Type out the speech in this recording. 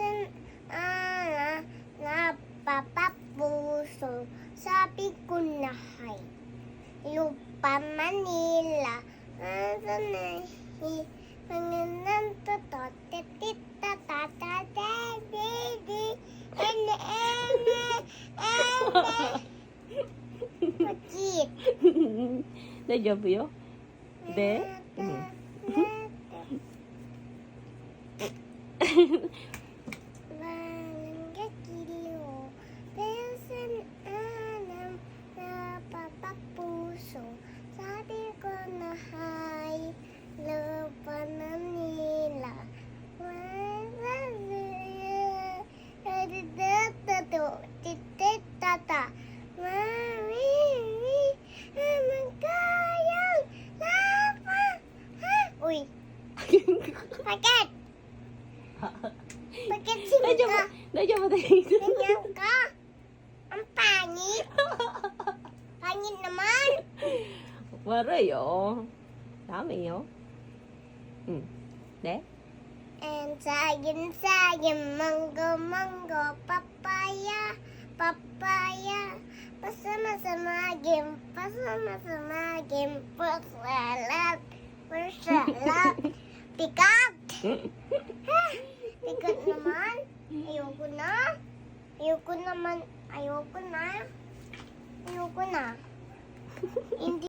Minsan, ah, napapapuso. Sabi ko na hay. Lupa Manila. Asa na hi. Pangalan to to. Titita tata daddy. Ene ene ene. Bakit? Deja vu? De? Mm. Walang gagiliw, pero sa alam napapapuso. Sabi ko na hay, lupa na nila. Titata. Mami, magkayang lapa. Ha? Uy, bakit? Bakit vu? sila? Deja vu tayo. Ganyan ka? Ang pangit. Pangit naman. Waray, oh. Dami, oh. Hmm. De? And sayang, sayang, mango, mango, papaya. Pasama-sama game, pasama-sama game, pasalat, pasalat. Pikat! Pikat naman. Ayoko na. Ayoko naman. Ayoko na. Ayoko na. Hindi